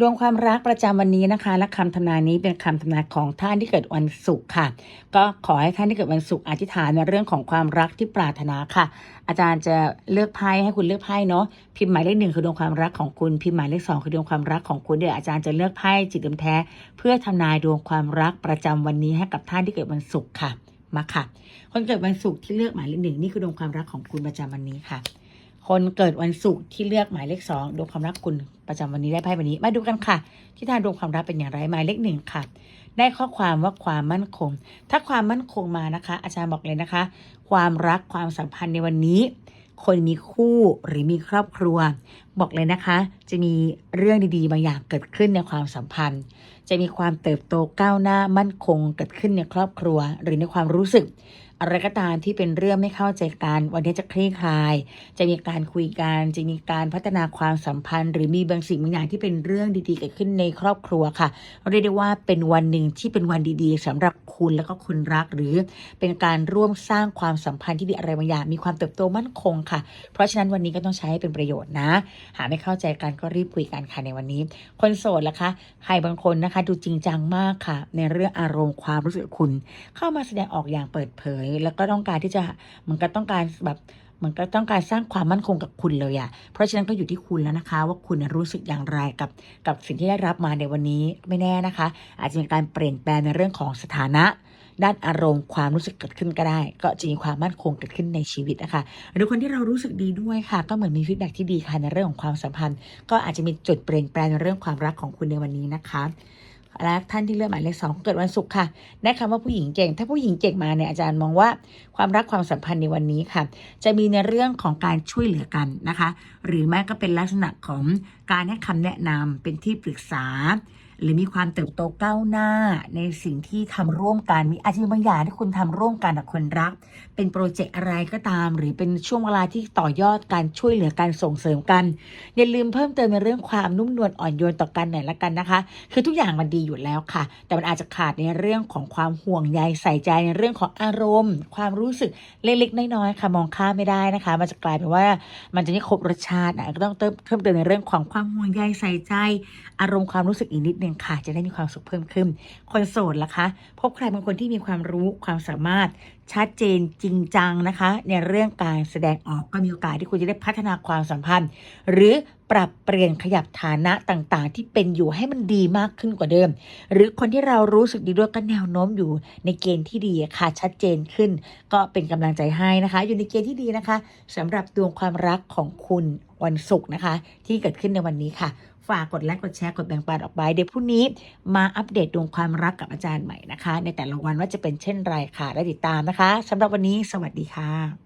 ดวงความรักประจำวันนี้นะคะ และคำทำนายนี้เป็นคำทำนายของท่านที่เกิดวันศุกร์ค่ะ ก็ขอให้ท่านที่เกิดวันศุกร์อธิษฐานในเรื่องของความรักที่ปรารถนาค่ะ อาจารย์จะเลือกไพ่ให้คุณเลือกไพ่เนาะพิมพ์หมายเลขหนึ่งคือดวงความรักของคุณพิมพ์หมายเลขสองคือดวงความรักของคุณเดี๋ยวอาจารย์จะเลือกไพ่จิตเดิมแท้ เพื่อทำนายดวงความรักประจำวันนี้ให้กับท่านที่เกิดวันศุกร์ค่ะมาค่ะ คนเกิดวันศุกร์ที่เลือกหมายเลขหนึ่งนี่คือดวงความรักของคุณประจำวันนี้ค่ะ คนเกิดวันศุกร์ที่เลือกหมายเลขสองดวงความรักคุณประจำวันนี้ได้ไพ่วันนี้ มาดูกันค่ะ ที่ทางดวงความรักเป็นอย่างไรหมายเลขหนึ่งค่ะ ได้ข้อความว่าความมั่นคง ถ้าความมั่นคงมานะคะ อาจารย์บอกเลยนะคะ ความรักความสัมพันธ์ในวันนี้ คนมีคู่หรือมีครอบครัว บอกเลยนะคะ จะมีเรื่องดีๆบางอย่างเกิดขึ้นในความสัมพันธ์ จะมีความเติบโตก้าวหน้ามั่นคงเกิดขึ้นในครอบครัว หรือในความรู้สึก อะไรก็ตามที่เป็นเรื่องไม่เข้าใจกันวันนี้จะคลี่คลาย จะมีการคุยกันจะมีการพัฒนาความสัมพันธ์ หรือมีบางสิ่งบางอย่างที่เป็นเรื่องดีๆเกิดขึ้นในครอบครัวค่ะเรียกได้ว่าเป็นวันหนึ่งที่เป็นวันดีๆสำหรับคุณแล้วก็คนรักหรือเป็นการร่วมสร้างความสัมพันธ์ที่ดีอะไรบางอย่างมีความเติบโตมั่นคงค่ะ เพราะฉะนั้นวันนี้ก็ต้องใช้ให้เป็นประโยชน์นะ หาไม่เข้าใจกันก็รีบคุยกันค่ะในวันนี้ คนโสดล่ะคะใครบางคนนะคะ ดูจริงจังมากค่ะ ในเรื่องอารมณ์ความรู้สึกคุณ เข้ามาแสดงออกอย่างเปิดเผยแล้วก็ต้องการที่จะเหมันก็ต้องการแบบเหมันก็ต้องการสร้างความมั่นคงกับคุณเลยอะ่ะเพราะฉะนั้นก็อยู่ที่คุณแล้วนะคะ ว่าคุณรู้สึกอย่างไรกับกับสิ่งที่ได้รับมาในวันนี้ไม่แน่นะคะ อาจจะมีการเปลี่ยนแปลงในเรื่องของสถานะ ด้านอารมณ์ความรู้สึกเกิดขึ้นก็ได้ ก็จะมีความมั่นคงเกิดขึ้นในชีวิตนะคะหรือคนที่เรารู้สึกดีด้วยค่ะ ก็เหมือนมีฟีดแบ็กที่ดีค่ะในเรื่องของความสัมพันธ์ ก็อาจจะมีจุดเปลี่ยนแปลงในเรื่องความรักของคุณในวันนี้นะคะ และท่านที่เลือกหมายเลขสองเกิดวันศุกร์ค่ะได้คำว่าผู้หญิงเก่ง ถ้าผู้หญิงเก่งมาเนี่ยอาจารย์มองว่าความรักความสัมพันธ์ในวันนี้ค่ะ จะมีในเรื่องของการช่วยเหลือกันนะคะ หรือแม้ก็เป็นลักษณะของการให้คำแนะนำเป็นที่ปรึกษา หรือมีความเติบโตก้าวหน้าในสิ่งที่ทำร่วมกัน มีอาจจะมีบางอย่างที่คุณทำร่วมกันกับคนรัก เป็นโปรเจกต์อะไรก็ตาม หรือเป็นช่วงเวลาที่ต่อยอดการช่วยเหลือการส่งเสริมกัน อย่าลืมเพิ่มเติมในเรื่องความนุ่มนวลอ่อนโยนต่อกันหน่อยละกันนะคะ คือทุกอย่างมันดีอยู่แล้วค่ะ แต่มันอาจจะขาดในเรื่องของความห่วงใยใส่ใจในเรื่องของอารมณ์ ความรู้สึกเล็กๆน้อยๆค่ะมองข้ามไม่ได้นะคะ มันจะกลายเป็นว่ามันจะไม่ครบรสชาตินะก็ต้องเติมเพิ่มเติมในเรื่องของความห่วงใยใส่ใจ อารมณ์ความรู้สึกอีกนิดนึงค่ะ จะได้มีความสุขเพิ่มขึ้น คนโสดล่ะคะ พบใครบางคนที่มีความรู้ความสามารถชัดเจนจริงจังนะคะ ในเรื่องการแสดงออกก็มีโอกาสที่คุณจะได้พัฒนาความสัมพันธ์ หรือปรับเปลี่ยนขยับฐานะต่างๆ ที่เป็นอยู่ให้มันดีมากขึ้นกว่าเดิม หรือคนที่เรารู้สึกดีด้วยก็แนวโน้มอยู่ในเกณฑ์ที่ดีค่ะชัดเจนขึ้น ก็เป็นกำลังใจให้นะคะ อยู่ในเกณฑ์ที่ดีนะคะสำหรับดวงความรักของคุณวันศุกร์นะคะ ที่เกิดขึ้นในวันนี้ค่ะ ฝากกดไลค์กดแชร์กดแบ่งปันออกไป เดี๋ยวพรุ่งนี้มาอัปเดตดวงความรักกับอาจารย์ใหม่นะคะ ในแต่ละวันว่าจะเป็นเช่นไรค่ะ และติดตามนะคะสำหรับวันนี้สวัสดีค่ะ